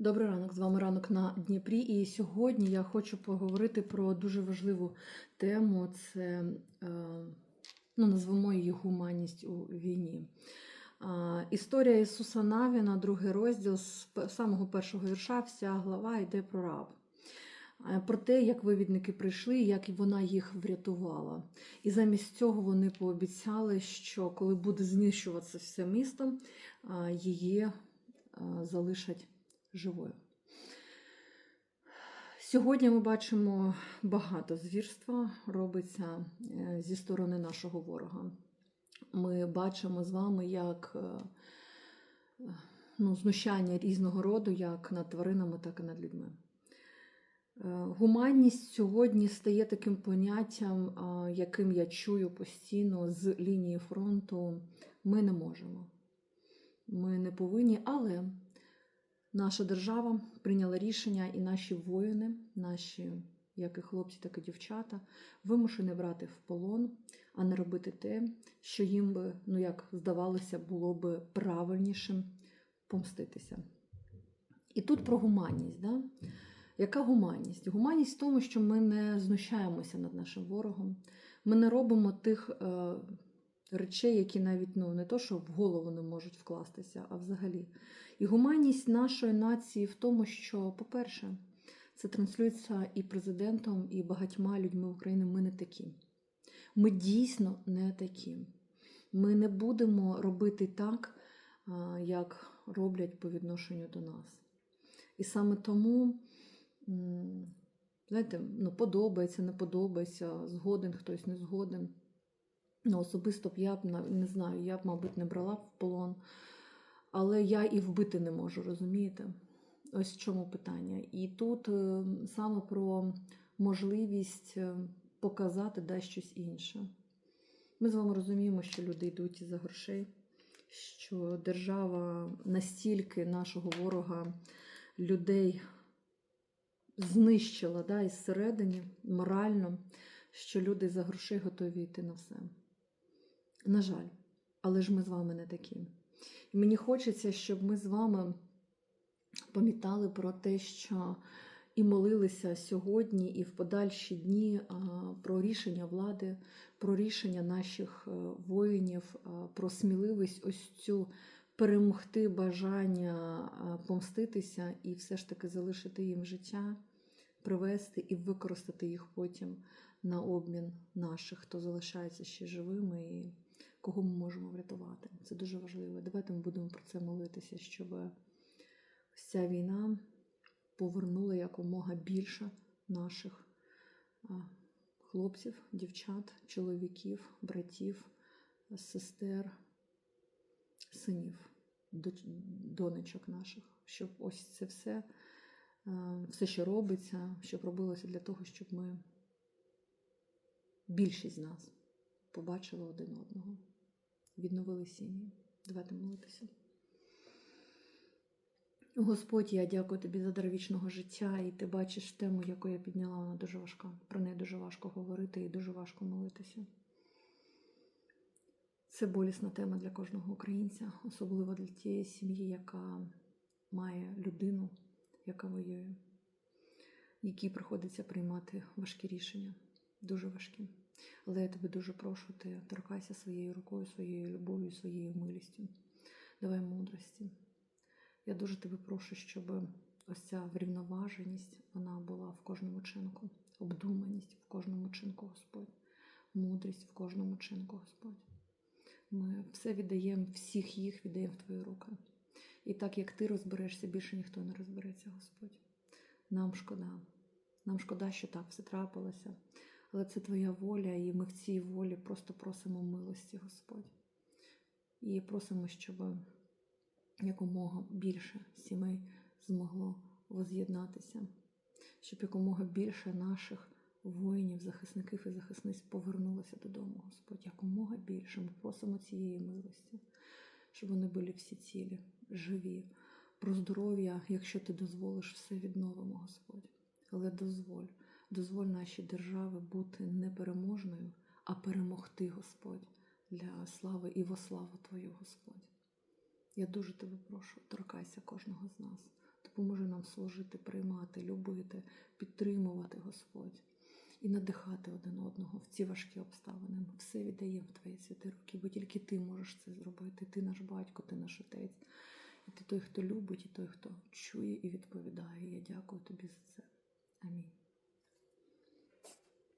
Добрий ранок, з вами ранок на Дніпрі. І сьогодні я хочу поговорити про дуже важливу тему: це е, ну, назвемо її гуманність у війні. Історія Ісуса Навіна, другий розділ з самого першого вірша, вся глава йде про раб. Е, Про те, як вивідники прийшли, як вона їх врятувала. І замість цього вони пообіцяли, що коли буде знищуватися все місто, її е, залишать живою. Сьогодні ми бачимо багато звірства робиться е, зі сторони нашого ворога. Ми бачимо з вами, як е, ну, знущання різного роду, як над тваринами, так і над людьми. Е, Гуманність сьогодні стає таким поняттям, яким я чую постійно з лінії фронту. Ми не можемо. Ми не повинні, але наша держава прийняла рішення, і наші воїни, наші як і хлопці, так і дівчата, вимушені брати в полон, а не робити те, що їм би, ну як здавалося, було би правильнішим помститися. І тут про гуманність. Да? Яка гуманність? Гуманність в тому, що ми не знущаємося над нашим ворогом, ми не робимо тих е, речей, які навіть ну, не то, що в голову не можуть вкластися, а взагалі. І гуманність нашої нації в тому, що, по-перше, це транслюється і президентом, і багатьма людьми України. Ми не такі. Ми дійсно не такі. Ми не будемо робити так, як роблять по відношенню до нас. І саме тому, знаєте, ну, подобається, не подобається, згоден хтось не згоден. Ну, особисто б я б не знаю, я б, мабуть, не брала в полон, але я і вбити не можу, розумієте? Ось в чому питання. І тут е, саме про можливість е, показати да, щось інше. Ми з вами розуміємо, що люди йдуть за грошей, що держава настільки нашого ворога, людей знищила да, із морально, що люди за грошей готові йти на все. На жаль, але ж ми з вами не такі. І мені хочеться, щоб ми з вами пам'ятали про те, що і молилися сьогодні, і в подальші дні про рішення влади, про рішення наших е, воїнів, про сміливість ось цю перемогти бажання помститися і все ж таки залишити їм життя, привести і використати їх потім на обмін наших, хто залишається ще живими і кого ми можемо врятувати. Це дуже важливо. Давайте ми будемо про це молитися, щоб ось ця війна повернула якомога більше наших хлопців, дівчат, чоловіків, братів, сестер, синів, донечок наших, щоб ось це все, все, що робиться, щоб робилося для того, щоб ми більшість з нас побачили один одного, відновили сім'ї. Давайте молитися. Господь, я дякую тобі за дар вічного життя, і ти бачиш тему, яку я підняла, вона дуже важка. Про неї дуже важко говорити і дуже важко молитися. Це болісна тема для кожного українця, особливо для тієї сім'ї, яка має людину, яка воює, якій приходиться приймати важкі рішення, дуже важкі. Але я тебе дуже прошу, ти торкайся своєю рукою, своєю любов'ю, своєю милістю. Давай мудрості. Я дуже тебе прошу, щоб ось ця врівноваженість вона була в кожному чинку, обдуманість в кожному чинку, Господь, мудрість в кожному чинку, Господь. Ми все віддаємо, всіх їх віддаємо в Твої руки. І так як ти розберешся, більше ніхто не розбереться, Господь. Нам шкода. Нам шкода, що так все трапилося. Але це Твоя воля, і ми в цій волі просто просимо милості, Господь. І просимо, щоб якомога більше сімей змогло воз'єднатися, щоб якомога більше наших воїнів, захисників і захисниць повернулося додому, Господь. Якомога більше ми просимо цієї милості, щоб вони були всі цілі, живі. Про здоров'я, якщо ти дозволиш, все відновимо, Господь. Але дозволь, дозволь нашій державі бути непереможною, а перемогти, Господь, для слави і во славу Твою, Господь. Я дуже тебе прошу, торкайся кожного з нас, допоможи нам служити, приймати, любити, підтримувати, Господь, і надихати один одного в ці важкі обставини. Ми все віддаємо в Твої святі руки, бо тільки Ти можеш це зробити. Ти наш батько, ти наш отець. І ти той, хто любить, і той, хто чує і відповідає. Я дякую тобі за це.